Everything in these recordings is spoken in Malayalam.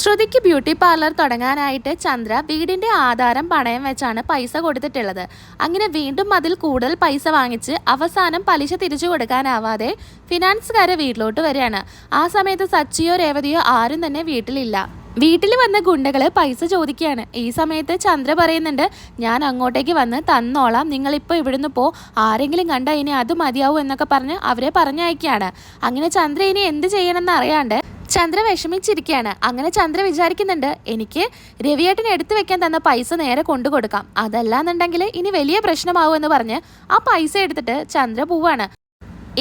ശ്രുതിക്ക് ബ്യൂട്ടി പാർലർ തുടങ്ങാനായിട്ട് ചന്ദ്ര വീടിന്റെ ആധാരം പണയം വെച്ചാണ് പൈസ കൊടുത്തിട്ടുള്ളത്. അങ്ങനെ വീണ്ടും അതിൽ കൂടുതൽ പൈസ വാങ്ങിച്ച് അവസാനം പലിശ തിരിച്ചു കൊടുക്കാനാവാതെ ഫിനാൻസുകാരെ വീട്ടിലോട്ട് വരികയാണ്. ആ സമയത്ത് സച്ചിയോ രേവതിയോ ആരും തന്നെ വീട്ടിലില്ല. വീട്ടിൽ വന്ന ഗുണ്ടകൾ പൈസ ചോദിക്കുകയാണ്. ഈ സമയത്ത് ചന്ദ്ര പറയുന്നുണ്ട് ഞാൻ അങ്ങോട്ടേക്ക് വന്ന് തന്നോളാം. നിങ്ങളിപ്പോൾ ഇവിടുന്ന് പോ. ആരെങ്കിലും കണ്ട ഇനി അത് മതിയാവും എന്നൊക്കെ പറഞ്ഞ് അവരെ പറഞ്ഞയക്കുകയാണ്. അങ്ങനെ ചന്ദ്ര ഇനി എന്ത് ചെയ്യണമെന്ന് അറിയാണ്ട് ചന്ദ്ര വിഷമിച്ചിരിക്കുകയാണ് അങ്ങനെ ചന്ദ്ര വിചാരിക്കുന്നുണ്ട് എനിക്ക് രവിയേട്ടൻ എടുത്തു വെക്കാൻ തന്ന പൈസ നേരെ കൊണ്ടു കൊടുക്കാം. അതല്ലാന്നുണ്ടെങ്കിൽ ഇനി വലിയ പ്രശ്നമാവും എന്ന് പറഞ്ഞ് ആ പൈസ എടുത്തിട്ട് ചന്ദ്ര പോവാണ്.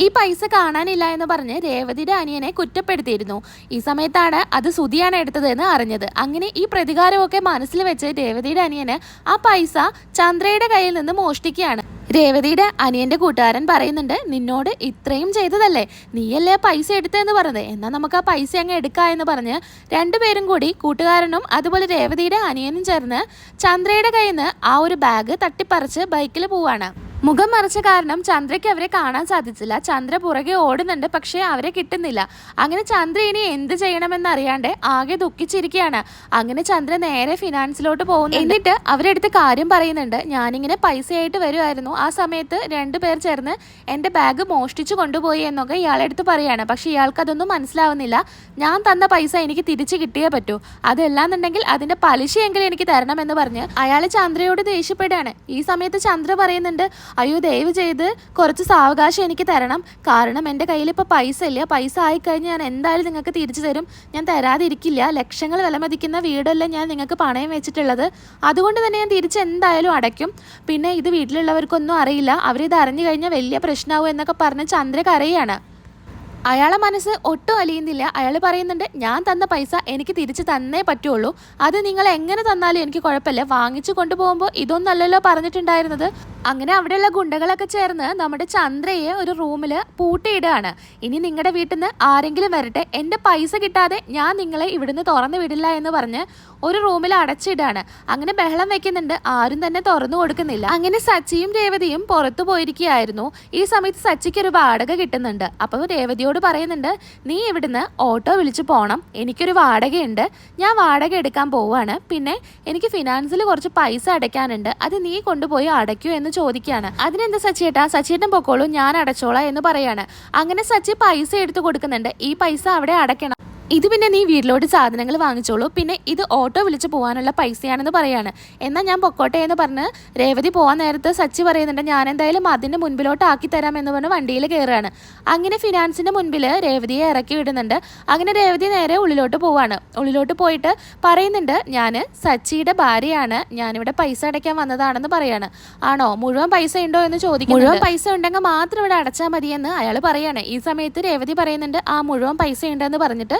ഈ പൈസ കാണാനില്ല എന്ന് പറഞ്ഞ് രേവതിയുടെ അനിയനെ കുറ്റപ്പെടുത്തിയിരുന്നു. ഈ സമയത്താണ് അത് സുതിയാണ് എടുത്തത് എന്ന് അറിഞ്ഞത്. അങ്ങനെ ഈ പ്രതികാരമൊക്കെ മനസ്സിൽ വെച്ച് രേവതിയുടെ അനിയന് ആ പൈസ ചന്ദ്രയുടെ കയ്യിൽ നിന്ന് മോഷ്ടിക്കുകയാണ്. രേവതിയുടെ അനിയന്റെ കൂട്ടുകാരൻ പറയുന്നുണ്ട് നിന്നോട് ഇത്രയും ചെയ്തതല്ലേ? നീയല്ലേ പൈസ എടുത്തതെന്ന് പറഞ്ഞത്? എന്നാൽ നമുക്ക് ആ പൈസ അങ്ങ് എടുക്കാം എന്ന് പറഞ്ഞ് രണ്ടുപേരും കൂടി കൂട്ടുകാരനും അതുപോലെ രേവതിയുടെ അനിയനും ചേർന്ന് ചന്ദ്രയുടെ കയ്യിൽ നിന്ന് ആ ഒരു ബാഗ് തട്ടിപ്പറിച്ച് ബൈക്കിൽ പോവാണ്. മുഖം മറിച്ച കാരണം ചന്ദ്രയ്ക്ക് അവരെ കാണാൻ സാധിച്ചില്ല. ചന്ദ്ര പുറകെ ഓടുന്നുണ്ട് പക്ഷേ അവരെ കിട്ടുന്നില്ല. അങ്ങനെ ചന്ദ്ര ഇനി എന്ത് ചെയ്യണമെന്ന് അറിയാണ്ട് ആകെ ദുഃഖിച്ചിരിക്കുകയാണ്. അങ്ങനെ ചന്ദ്ര നേരെ ഫിനാൻസിലോട്ട് പോകുന്നു എന്നിട്ട് അവരെടുത്ത് കാര്യം പറയുന്നുണ്ട്. ഞാനിങ്ങനെ പൈസയായിട്ട് വരുമായിരുന്നു ആ സമയത്ത് രണ്ടുപേർ ചേർന്ന് എന്റെ ബാഗ് മോഷ്ടിച്ചു കൊണ്ടുപോയി എന്നൊക്കെ ഇയാളെടുത്ത് പറയാണ്. പക്ഷേ ഇയാൾക്ക് അതൊന്നും മനസ്സിലാവുന്നില്ല. ഞാൻ തന്ന പൈസ എനിക്ക് തിരിച്ചു കിട്ടിയേ പറ്റൂ. അതല്ലാന്നുണ്ടെങ്കിൽ അതിന്റെ പലിശയെങ്കിലും എനിക്ക് തരണമെന്ന് പറഞ്ഞ് അയാൾ ചന്ദ്രയോട് ദേഷ്യപ്പെടുകയാണ്. ഈ സമയത്ത് ചന്ദ്ര പറയുന്നുണ്ട് അയ്യോ ദയവ് ചെയ്ത് കുറച്ച് സാവകാശം എനിക്ക് തരണം. കാരണം എന്റെ കയ്യിൽ ഇപ്പോൾ പൈസ ഇല്ല. പൈസ ആയിക്കഴിഞ്ഞാൽ ഞാൻ എന്തായാലും നിങ്ങൾക്ക് തിരിച്ചു തരും. ഞാൻ തരാതിരിക്കില്ല. ലക്ഷങ്ങൾ വിലമതിക്കുന്ന വീടല്ല ഞാൻ നിങ്ങൾക്ക് പണയം വെച്ചിട്ടുള്ളത്. അതുകൊണ്ട് തന്നെ ഞാൻ തിരിച്ച് എന്തായാലും അടയ്ക്കും. പിന്നെ ഇത് വീട്ടിലുള്ളവർക്കൊന്നും അറിയില്ല. അവരിത് അറിഞ്ഞു കഴിഞ്ഞാൽ വലിയ പ്രശ്നമാവും എന്നൊക്കെ പറഞ്ഞ് ചന്ദ്ര അയാളെ മനസ്സ് ഒട്ടും അലിയുന്നില്ല. അയാൾ പറയുന്നുണ്ട് ഞാൻ തന്ന പൈസ എനിക്ക് തിരിച്ചു തന്നേ പറ്റുള്ളൂ. അത് നിങ്ങൾ എങ്ങനെ തന്നാലും എനിക്ക് കുഴപ്പമില്ല. വാങ്ങിച്ചു കൊണ്ടുപോകുമ്പോൾ ഇതൊന്നല്ലല്ലോ പറഞ്ഞിട്ടുണ്ടായിരുന്നത്. അങ്ങനെ അവിടെയുള്ള ഗുണ്ടകളൊക്കെ ചേർന്ന് നമ്മുടെ ചന്ദ്രയെ ഒരു റൂമിൽ പൂട്ടിയിടുകയാണ്. ഇനി നിങ്ങളുടെ വീട്ടിൽ നിന്ന് ആരെങ്കിലും വരട്ടെ. എന്റെ പൈസ കിട്ടാതെ ഞാൻ നിങ്ങളെ ഇവിടുന്ന് തുറന്നു വിടില്ല എന്ന് പറഞ്ഞ് ഒരു റൂമിൽ അടച്ചിടുകയാണ്. അങ്ങനെ ബഹളം വെക്കുന്നുണ്ട്. ആരും തന്നെ തുറന്നു കൊടുക്കുന്നില്ല. അങ്ങനെ സച്ചിയും രേവതിയും പുറത്തു പോയിരിക്കുകയായിരുന്നു. ഈ സമയത്ത് സച്ചിക്ക് ഒരു വാടക കിട്ടുന്നുണ്ട്. അപ്പോൾ രേവതിയോട് പറയുന്നുണ്ട് നീ ഇവിടുന്ന് ഓട്ടോ വിളിച്ച് പോകണം എനിക്കൊരു വാടകയുണ്ട്. ഞാൻ വാടക എടുക്കാൻ പോവാണ് പിന്നെ എനിക്ക് ഫിനാൻസിൽ കുറച്ച് പൈസ അടയ്ക്കാനുണ്ട്. അത് നീ കൊണ്ടുപോയി അടയ്ക്കൂ എന്ന് ചോദിക്കുകയാണ്. അതിനെന്താ സച്ചിയേട്ടാ സച്ചിയേട്ടൻ പൊക്കോളൂ ഞാൻ അടച്ചോളാം എന്ന് പറയാണ്. അങ്ങനെ സച്ചി പൈസ എടുത്തു കൊടുക്കുന്നുണ്ട്. ഈ പൈസ അവിടെ അടയ്ക്കണം. ഇത് പിന്നെ നീ വീട്ടിലോട്ട് സാധനങ്ങൾ വാങ്ങിച്ചോളൂ. പിന്നെ ഇത് ഓട്ടോ വിളിച്ച് പോകാനുള്ള പൈസയാണെന്ന് പറയാണ്. എന്നാൽ ഞാൻ പൊക്കോട്ടെ എന്ന് പറഞ്ഞ് രേവതി പോകാൻ നേരത്ത് സച്ചി പറയുന്നുണ്ട് ഞാൻ എന്തായാലും അതിന്റെ മുൻപിലോട്ട് ആക്കി തരാം എന്ന് പറഞ്ഞ് വണ്ടിയിൽ കയറുകയാണ് അങ്ങനെ ഫിനാൻസിന്റെ മുൻപിൽ രേവതിയെ ഇറക്കി വിടുന്നുണ്ട്. അങ്ങനെ രേവതി നേരെ ഉള്ളിലോട്ട് പോവാണ്. ഉള്ളിലോട്ട് പോയിട്ട് പറയുന്നുണ്ട് ഞാൻ സച്ചിയുടെ ഭാര്യയാണ്. ഞാനിവിടെ പൈസ അടയ്ക്കാൻ വന്നതാണെന്ന് പറയാണ്. ആണോ? മുഴുവൻ പൈസ ഉണ്ടോ എന്ന് ചോദിക്കും മുഴുവൻ പൈസ ഉണ്ടെങ്കിൽ മാത്രം ഇവിടെ അടച്ചാൽ മതിയെന്ന് അയാൾ പറയാണ്. ഈ സമയത്ത് രേവതി പറയുന്നുണ്ട് ആ മുഴുവൻ പൈസ ഉണ്ടെന്ന് പറഞ്ഞിട്ട്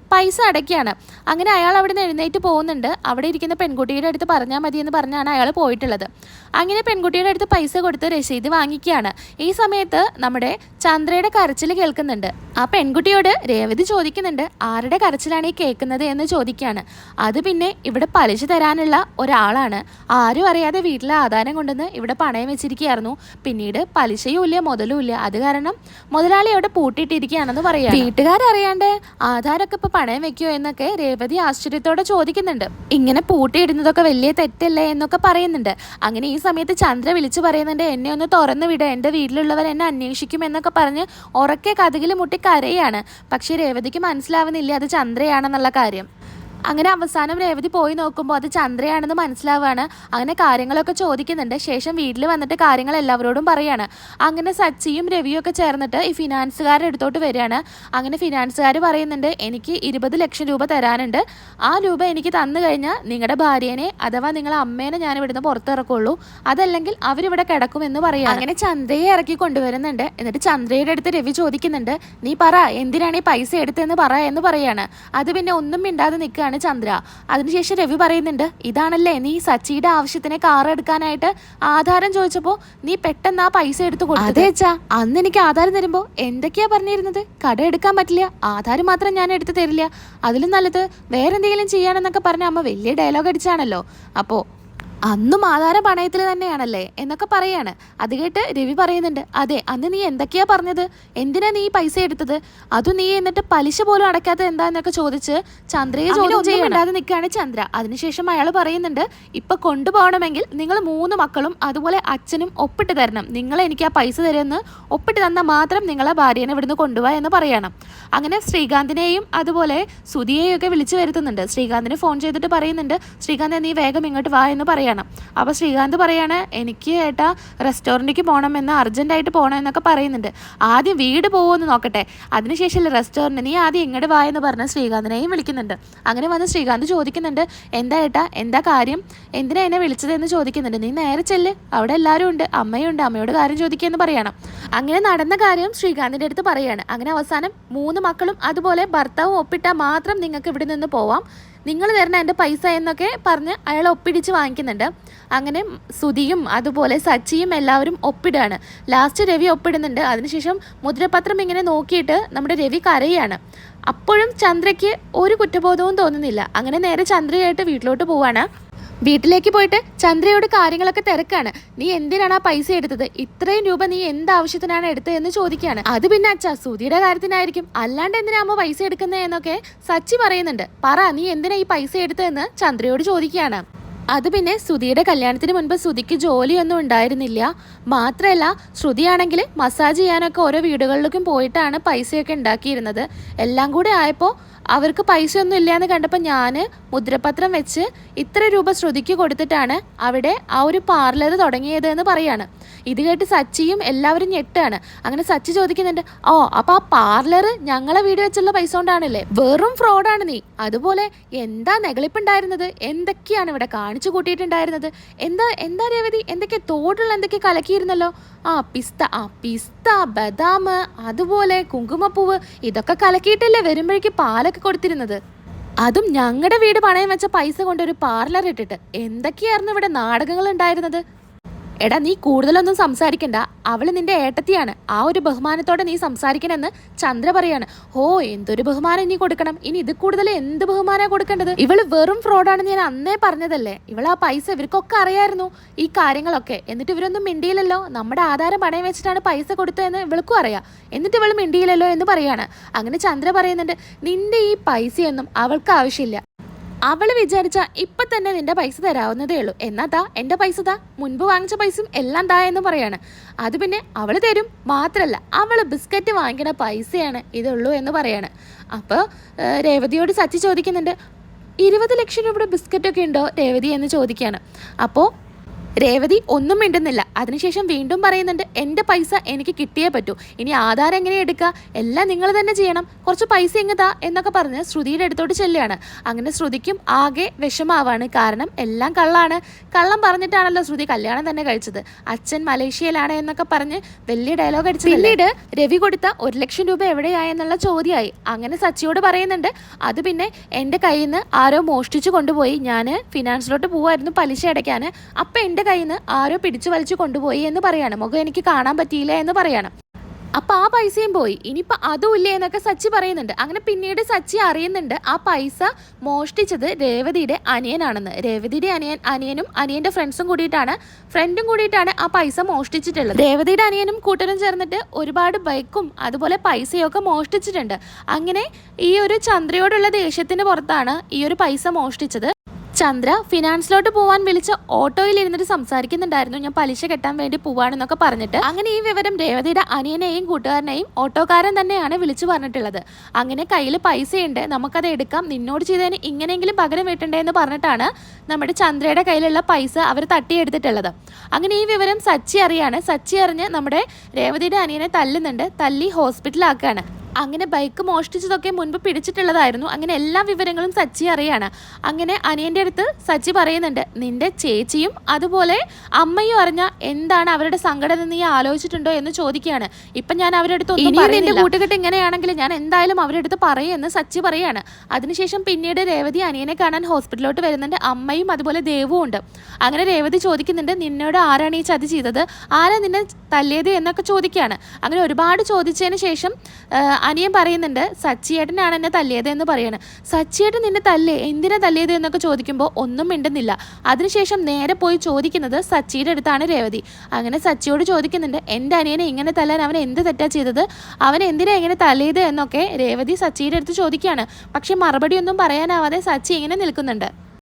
പൈസ അടയ്ക്കുകയാണ്. അങ്ങനെ അയാൾ അവിടെ നിന്ന് എഴുന്നേറ്റ് പോകുന്നുണ്ട്. അവിടെ ഇരിക്കുന്ന പെൺകുട്ടിയുടെ അടുത്ത് പറഞ്ഞാൽ മതി എന്ന് പറഞ്ഞാണ് അയാൾ പോയിട്ടുള്ളത്. അങ്ങനെ പെൺകുട്ടിയുടെ അടുത്ത് പൈസ കൊടുത്ത് രസീത് വാങ്ങിക്കുകയാണ്. ഈ സമയത്ത് നമ്മുടെ ചന്ദ്രയുടെ കരച്ചിൽ കേൾക്കുന്നുണ്ട്. ആ പെൺകുട്ടിയോട് രേവതി ചോദിക്കുന്നുണ്ട് ആരുടെ കരച്ചിലാണ് ഈ കേൾക്കുന്നത്? എന്ന് ചോദിക്കുകയാണ്. അത് പിന്നെ ഇവിടെ പലിശ തരാനുള്ള ഒരാളാണ്. ആരും അറിയാതെ വീട്ടിലെ ആധാരം കൊണ്ടുവന്ന് ഇവിടെ പണയം വെച്ചിരിക്കുകയായിരുന്നു. പിന്നീട് പലിശയും ഇല്ല മുതലും ഇല്ല. അത് കാരണം മുതലാളി അവിടെ പൂട്ടിയിട്ടിരിക്കുകയാണെന്ന് പറയാം വീട്ടുകാരറിയാണ്ട് ആധാരമൊക്കെ ഇപ്പൊ പണയം വെക്കുമോ എന്നൊക്കെ രേവതി ആശ്ചര്യത്തോടെ ചോദിക്കുന്നുണ്ട്. ഇങ്ങനെ പൂട്ടിയിടുന്നതൊക്കെ വലിയ തെറ്റല്ലേ എന്നൊക്കെ പറയുന്നുണ്ട്. അങ്ങനെ ഈ സമയത്ത് ചന്ദ്ര വിളിച്ചു പറയുന്നുണ്ട് എന്നെ ഒന്ന് തുറന്നു വിട എന്റെ വീട്ടിലുള്ളവർ എന്നെ അന്വേഷിക്കും എന്നൊക്കെ പറഞ്ഞ് ഉറക്കെ കഥകിൽ മുട്ടി കരയാണ്. പക്ഷേ രേവതിക്ക് മനസ്സിലാവുന്നില്ല അത് ചന്ദ്രയാണെന്നുള്ള കാര്യം. അങ്ങനെ അവസാനം രേവതി പോയി നോക്കുമ്പോൾ അത് ചന്ദ്രയാണെന്ന് മനസ്സിലാവുകയാണ് അങ്ങനെ കാര്യങ്ങളൊക്കെ ചോദിക്കുന്നുണ്ട്. ശേഷം വീട്ടിൽ വന്നിട്ട് കാര്യങ്ങൾ എല്ലാവരോടും പറയാണ്. അങ്ങനെ സച്ചിയും രവിയും ഒക്കെ ചേർന്നിട്ട് ഈ ഫിനാൻസുകാരുടെ അടുത്തോട്ട് വരികയാണ്. അങ്ങനെ ഫിനാൻസുകാർ പറയുന്നുണ്ട് എനിക്ക് ഇരുപത് ലക്ഷം രൂപ തരാനുണ്ട്. ആ രൂപ എനിക്ക് തന്നു കഴിഞ്ഞാൽ നിങ്ങളുടെ ഭാര്യേനെ അഥവാ നിങ്ങളെ അമ്മേനെ ഞാൻ ഇവിടുന്ന് പുറത്തിറക്കുള്ളൂ. അതല്ലെങ്കിൽ അവരിവിടെ കിടക്കുമെന്ന് പറയാം അങ്ങനെ ചന്ദ്രയെ ഇറക്കി കൊണ്ടുവരുന്നുണ്ട്. എന്നിട്ട് ചന്ദ്രയുടെ അടുത്ത് രവി ചോദിക്കുന്നുണ്ട് നീ പറ എന്തിനാണ് ഈ പൈസ എടുത്തതെന്ന് പറ എന്ന് പറയാണ്. അത് പിന്നെ ഒന്നും മിണ്ടാതെ നിൽക്കുകയാണ് ചന്ദ്ര. അതിനുശേഷം രവി പറയുന്നുണ്ട് ഇതാണല്ലേ നീ സച്ചിയുടെ ആവശ്യത്തിന് കാർ എടുക്കാനായിട്ട് ആധാരം ചോദിച്ചപ്പോ നീ പെട്ടെന്ന് ആ പൈസ എടുത്തു കൊടുത്തു അന്ന് എനിക്ക് ആധാരം തരുമ്പോ എന്തൊക്കെയാ പറഞ്ഞിരുന്നത്? കട എടുക്കാൻ പറ്റില്ല ആധാരം മാത്രം ഞാൻ എടുത്തു തരില്ല. അതിലും നല്ലത് വേറെന്തെങ്കിലും ചെയ്യാനെന്നൊക്കെ പറഞ്ഞ അമ്മ വലിയ ഡയലോഗ് അടിച്ചാണല്ലോ. അപ്പോ അന്നും ആധാര പണയത്തിൽ തന്നെയാണല്ലേ? എന്നൊക്കെ പറയാണ്. അത് കേട്ട് രവി പറയുന്നുണ്ട് അതെ അന്ന് നീ എന്തൊക്കെയാ പറഞ്ഞത്? എന്തിനാ നീ പൈസ എടുത്തത്? അതും നീ എന്നിട്ട് പലിശ പോലും അടയ്ക്കാത്ത എന്താന്നൊക്കെ ചോദിച്ച് ചന്ദ്രയെ ചോദ്യം ചെയ്യാതെ നിൽക്കുകയാണ് ചന്ദ്ര. അതിനുശേഷം അയാൾ പറയുന്നുണ്ട് ഇപ്പൊ കൊണ്ടുപോകണമെങ്കിൽ നിങ്ങൾ മൂന്ന് മക്കളും അതുപോലെ അച്ഛനും ഒപ്പിട്ട് തരണം. നിങ്ങൾ എനിക്ക് ആ പൈസ തരുമെന്ന് ഒപ്പിട്ട് തന്നാൽ മാത്രം നിങ്ങളെ ഭാര്യനെ ഇവിടുന്ന് കൊണ്ടുപോവാ എന്ന് പറയണം. അങ്ങനെ ശ്രീകാന്തിനെയും അതുപോലെ സുധിയെയും ഒക്കെ വിളിച്ചു വരുത്തുന്നുണ്ട്. ശ്രീകാന്തിന് ഫോൺ ചെയ്തിട്ട് പറയുന്നുണ്ട് ശ്രീകാന്ത് നീ വേഗം ഇങ്ങോട്ട് വാ എന്ന് പറയണം അപ്പോൾ ശ്രീകാന്ത് പറയാണ് എനിക്ക് ഏട്ടാ റെസ്റ്റോറന്റിലേക്ക് പോകണമെന്ന് അർജന്റായിട്ട് പോകണം എന്നൊക്കെ പറയുന്നുണ്ട്. ആദ്യം വീട് പോകുമെന്ന് നോക്കട്ടെ. അതിനുശേഷം റെസ്റ്റോറന്റ് നീ ആദ്യം ഇങ്ങോട്ട് വായെന്ന് പറഞ്ഞ് ശ്രീകാന്തിനെയും വിളിക്കുന്നുണ്ട്. അങ്ങനെ വന്ന് ശ്രീകാന്ത് ചോദിക്കുന്നുണ്ട് എന്താ ഏട്ടാ എന്താ കാര്യം? എന്തിനാ എന്നെ വിളിച്ചതെന്ന് ചോദിക്കുന്നുണ്ട്. നീ നേരെ ചെല്ല്. അവിടെ എല്ലാവരും ഉണ്ട്. അമ്മയുണ്ട്. അമ്മയോട് കാര്യം ചോദിക്കുകയെന്ന് പറയണം. അങ്ങനെ നടന്ന കാര്യം ശ്രീകാന്തിന്റെ അടുത്ത് പറയുകയാണ് അങ്ങനെ അവസാനം മൂന്ന് മക്കളും അതുപോലെ ഭർത്താവും ഒപ്പിട്ടാൽ മാത്രം നിങ്ങൾക്ക് ഇവിടെ നിന്ന് പോവാം. നിങ്ങൾ തരണ എന്റെ പൈസ എന്നൊക്കെ പറഞ്ഞ് അയാൾ ഒപ്പിടിച്ച് വാങ്ങിക്കുന്നുണ്ട്. അങ്ങനെ സുധിയും അതുപോലെ സച്ചിയും എല്ലാവരും ഒപ്പിടുകയാണ്. ലാസ്റ്റ് രവി ഒപ്പിടുന്നുണ്ട്. അതിനുശേഷം മുദ്രപത്രം ഇങ്ങനെ നോക്കിയിട്ട് നമ്മുടെ രവി കരയാണ് അപ്പോഴും ചന്ദ്രയ്ക്ക് ഒരു കുറ്റബോധവും തോന്നുന്നില്ല. അങ്ങനെ നേരെ ചന്ദ്രയായിട്ട് വീട്ടിലോട്ട് പോവാണ്. വീട്ടിലേക്ക് പോയിട്ട് ചന്ദ്രയോട് കാര്യങ്ങളൊക്കെ തിരക്കാണ്. നീ എന്തിനാണ് ആ പൈസ എടുത്തത്? ഇത്രയും രൂപ നീ എന്ത് ആവശ്യത്തിനാണ് എടുത്തത് എന്ന് ചോദിക്കുകയാണ് അത് പിന്നെ അച്ഛാ സുധിയുടെ കാര്യത്തിനായിരിക്കും. അല്ലാണ്ട് എന്തിനാ അമ്മ പൈസ എടുക്കുന്നത് എന്നൊക്കെ സച്ചി പറയുന്നുണ്ട്. പറ നീ എന്തിനാ ഈ പൈസ എടുത്തതെന്ന് ചന്ദ്രയോട് ചോദിക്കുകയാണ്. അത് പിന്നെ ശ്രുതിയുടെ കല്യാണത്തിന് മുൻപ് ശ്രുതിക്ക് ജോലിയൊന്നും ഉണ്ടായിരുന്നില്ല. മാത്രമല്ല ശ്രുതിയാണെങ്കിൽ മസാജ് ചെയ്യാനൊക്കെ ഓരോ വീടുകളിലേക്കും പോയിട്ടാണ് പൈസയൊക്കെ ഉണ്ടാക്കിയിരുന്നത്. എല്ലാം കൂടെ ആയപ്പോൾ അവർക്ക് പൈസയൊന്നും ഇല്ലയെന്ന് കണ്ടപ്പോൾ ഞാൻ മുദ്രപത്രം വെച്ച് ഇത്ര രൂപ ശ്രുതിക്ക് കൊടുത്തിട്ടാണ് അവിടെ ആ ഒരു പാർലർ തുടങ്ങിയത് എന്ന് പറയാണ്. ഇത് കേട്ട് സച്ചിയും എല്ലാവരും ഞെട്ടാണ്. അങ്ങനെ സച്ചി ചോദിക്കുന്നുണ്ട് ഓ അപ്പൊ ആ പാർലർ ഞങ്ങളെ വീട് വെച്ചുള്ള പൈസ കൊണ്ടാണല്ലേ? വെറും ഫ്രോഡാണ് നീ. അതുപോലെ എന്താ നെകളിപ്പുണ്ടായിരുന്നത്? എന്തൊക്കെയാണ് ഇവിടെ കാണിച്ചു കൂട്ടിയിട്ടുണ്ടായിരുന്നത്? എന്താ എന്താ രേവതി? എന്തൊക്കെ തോടുള്ള എന്തൊക്കെ കലക്കിയിരുന്നല്ലോ? ആ പിസ്ത ആ പിസ്ത ബദാം അതുപോലെ കുങ്കുമപ്പൂവ് ഇതൊക്കെ കലക്കിയിട്ടല്ലേ വരുമ്പോഴേക്ക് പാലൊക്കെ കൊടുത്തിരുന്നത്? അതും ഞങ്ങളുടെ വീട് പണയം വെച്ച പൈസ കൊണ്ടൊരു പാർലർ ഇട്ടിട്ട്. എന്തൊക്കെയായിരുന്നു ഇവിടെ നാടകങ്ങൾ ഉണ്ടായിരുന്നത്? എടാ നീ കൂടുതലൊന്നും സംസാരിക്കണ്ട. അവൾ നിന്റെ ഏട്ടത്തിയാണ്. ആ ഒരു ബഹുമാനത്തോടെ നീ സംസാരിക്കണമെന്ന് ചന്ദ്ര പറയാണ്. ഓ എന്തൊരു ബഹുമാനം നീ കൊടുക്കണം. ഇനി ഇത് കൂടുതൽ എന്ത് ബഹുമാനം കൊടുക്കേണ്ടത്? ഇവൾ വെറും ഫ്രോഡാണെന്ന് ഞാൻ അന്നേ പറഞ്ഞതല്ലേ. ഇവൾ ആ പൈസ ഇവർക്കൊക്കെ അറിയായിരുന്നു. ഈ കാര്യങ്ങളൊക്കെ. എന്നിട്ട് ഇവരൊന്നും മിണ്ടിയില്ലല്ലോ. നമ്മുടെ ആധാരം പണയം വെച്ചിട്ടാണ് പൈസ കൊടുത്തതെന്ന് ഇവൾക്കും അറിയാം. എന്നിട്ട് ഇവൾ മിണ്ടിയില്ലല്ലോ എന്ന് പറയാണ്. അങ്ങനെ ചന്ദ്ര പറയുന്നുണ്ട് നിന്റെ ഈ പൈസയൊന്നും അവൾക്ക് ആവശ്യമില്ല. അവൾ വിചാരിച്ച ഇപ്പൊ തന്നെ നിന്റെ പൈസ തരാവുന്നതേ ഉള്ളൂ. എന്നാ താ എന്റെ പൈസ താ മുൻപ് വാങ്ങിച്ച പൈസയും എല്ലാം താ എന്ന് പറയാണ്. അത് പിന്നെ അവൾ തരും. മാത്രല്ല അവൾ ബിസ്ക്കറ്റ് വാങ്ങിക്കുന്ന പൈസയാണ് ഇതുള്ളൂ എന്ന് പറയാണ്. അപ്പോൾ രേവതിയോട് സച്ചി ചോദിക്കുന്നുണ്ട് ഇരുപത് ലക്ഷം രൂപയുടെ ബിസ്ക്കറ്റ് ഒക്കെ ഉണ്ടോ രേവതി? എന്ന് ചോദിക്കുകയാണ് അപ്പോൾ രേവതി ഒന്നും മിണ്ടുന്നില്ല. അതിനുശേഷം വീണ്ടും പറയുന്നുണ്ട് എന്റെ പൈസ എനിക്ക് കിട്ടിയേ പറ്റൂ. ഇനി ആധാരം എങ്ങനെ എടുക്കുക എല്ലാം നിങ്ങൾ തന്നെ ചെയ്യണം. കുറച്ച് പൈസ എങ്ങതാ എന്നൊക്കെ പറഞ്ഞ് ശ്രുതിയുടെ അടുത്തോട്ട് ചെല്ലുകയാണ്. അങ്ങനെ ശ്രുതിക്കും ആകെ വിഷമാവാണ് കാരണം എല്ലാം കള്ളാണ്. കള്ളം പറഞ്ഞിട്ടാണല്ലോ ശ്രുതി കല്യാണം തന്നെ കഴിച്ചത്. അച്ഛൻ മലേഷ്യയിലാണ് എന്നൊക്കെ പറഞ്ഞ് വലിയ ഡയലോഗ് അടിച്ചു പിന്നീട് രവി കൊടുത്ത ഒരു ലക്ഷം രൂപ എവിടെയായെന്നുള്ള ചോദ്യമായി. അങ്ങനെ സച്ചിയോട് പറയുന്നുണ്ട് അത് പിന്നെ എന്റെ കയ്യിൽ നിന്ന് ആരോ മോഷ്ടിച്ചു കൊണ്ടുപോയി. ഞാൻ ഫിനാൻസിലോട്ട് പോവായിരുന്നു പലിശ അടയ്ക്കാൻ. അപ്പം എന്റെ കയ്യിൽ നിന്ന് ആരോ പിടിച്ചു വലിച്ചു കൊണ്ടുപോയി എന്ന് പറയാണ്. മുഖം എനിക്ക് കാണാൻ പറ്റിയില്ല എന്ന് പറയാണ്. അപ്പൊ ആ പൈസയും പോയി. ഇനിയിപ്പൊ അതും ഇല്ലേ എന്നൊക്കെ സച്ചി പറയുന്നുണ്ട്. അങ്ങനെ പിന്നീട് സച്ചി അറിയുന്നുണ്ട് ആ പൈസ മോഷ്ടിച്ചത് രേവതിയുടെ അനിയനാണെന്ന്. രേവതിയുടെ അനിയൻ അനിയനും അനിയന്റെ ഫ്രണ്ട്സും കൂടിയിട്ടാണ് ഫ്രണ്ടും കൂടിയിട്ടാണ് ആ പൈസ മോഷ്ടിച്ചിട്ടുള്ളത്. രേവതിയുടെ അനിയനും കൂട്ടരും ചേർന്നിട്ട് ഒരുപാട് ബൈക്കും അതുപോലെ പൈസയൊക്കെ മോഷ്ടിച്ചിട്ടുണ്ട്. അങ്ങനെ ഈ ഒരു ചന്ദ്രയോടുള്ള ദേഷ്യത്തിന് പുറത്താണ് ഈ ഒരു പൈസ മോഷ്ടിച്ചത്. ചന്ദ്ര ഫിനാൻസിലോട്ട് പോവാൻ വിളിച്ച ഓട്ടോയിൽ ഇരുന്നിട്ട് സംസാരിക്കുന്നുണ്ടായിരുന്നു. ഞാൻ പലിശ കെട്ടാൻ വേണ്ടി പോവാണെന്നൊക്കെ പറഞ്ഞിട്ട് അങ്ങനെ ഈ വിവരം രേവതിയുടെ അനിയനെയും കൂട്ടുകാരനെയും ഓട്ടോക്കാരൻ തന്നെയാണ് വിളിച്ചു പറഞ്ഞിട്ടുള്ളത്. അങ്ങനെ കയ്യിൽ പൈസയുണ്ട്. നമുക്കത് എടുക്കാം. നിന്നോട് ചെയ്തതിന് ഇങ്ങനെയെങ്കിലും പകരം വീട്ടണ്ടേ എന്ന് പറഞ്ഞിട്ടാണ് നമ്മുടെ ചന്ദ്രയുടെ കയ്യിലുള്ള പൈസ അവർ തട്ടിയെടുത്തിട്ടുള്ളത്. അങ്ങനെ ഈ വിവരം സച്ചി അറിയാണ്. സച്ചി അറിഞ്ഞ് നമ്മുടെ രേവതിയുടെ അനിയനെ തല്ലുന്നുണ്ട്. തല്ലി ഹോസ്പിറ്റലാക്കുകയാണ് അങ്ങനെ ബൈക്ക് മോഷ്ടിച്ചതൊക്കെ മുൻപ് പിടിച്ചിട്ടുള്ളതായിരുന്നു. അങ്ങനെ എല്ലാ വിവരങ്ങളും സച്ചി അറിയാണ്. അങ്ങനെ അനിയന്റെ അടുത്ത് സച്ചി പറയുന്നുണ്ട് നിന്റെ ചേച്ചിയും അതുപോലെ അമ്മയും അറിഞ്ഞ എന്താണ് അവരുടെ സങ്കടം നീ ആലോചിച്ചിട്ടുണ്ടോ? എന്ന് ചോദിക്കുകയാണ്. ഇപ്പം ഞാൻ അവരുടെ അടുത്ത് നിന്റെ കൂട്ടുകെട്ട് ഇങ്ങനെയാണെങ്കിൽ ഞാൻ എന്തായാലും അവരുടെ അടുത്ത് പറയും എന്ന് സച്ചി പറയാണ്. അതിനുശേഷം പിന്നീട് രേവതി അനിയനെ കാണാൻ ഹോസ്പിറ്റലിലോട്ട് വരുന്നുണ്ട്. അമ്മയും അതുപോലെ ദേവും ഉണ്ട്. അങ്ങനെ രേവതി ചോദിക്കുന്നുണ്ട് നിന്നോട് ആരാണ് ഈ ചതി ചെയ്തത്? ആരാ നിന്നെ തല്ലിയത്? എന്നൊക്കെ ചോദിക്കുകയാണ്. അങ്ങനെ ഒരുപാട് ചോദിച്ചതിന് ശേഷം അനിയൻ പറയുന്നുണ്ട് സച്ചിയേട്ടനാണ് എന്നെ തല്ലിയത് എന്ന് പറയാണ്. സച്ചിയേട്ടൻ നിന്നെ തല്ലേ? എന്തിനാ തല്ലിയത്? എന്നൊക്കെ ചോദിക്കുമ്പോൾ ഒന്നും മിണ്ടുന്നില്ല. അതിനുശേഷം നേരെ പോയി ചോദിക്കുന്നത് സച്ചിയുടെ അടുത്താണ് രേവതി. അങ്ങനെ സച്ചിയോട് ചോദിക്കുന്നുണ്ട് എന്റെ അനിയനെ ഇങ്ങനെ തല്ലാൻ അവൻ എന്ത് തെറ്റാ ചെയ്തത്? അവൻ എന്തിനാ ഇങ്ങനെ തല്ലിയത്? എന്നൊക്കെ രേവതി സച്ചിയുടെ അടുത്ത് ചോദിക്കുകയാണ്. പക്ഷെ മറുപടിയൊന്നും പറയാനാവാതെ സച്ചി ഇങ്ങനെ നിൽക്കുന്നുണ്ട്.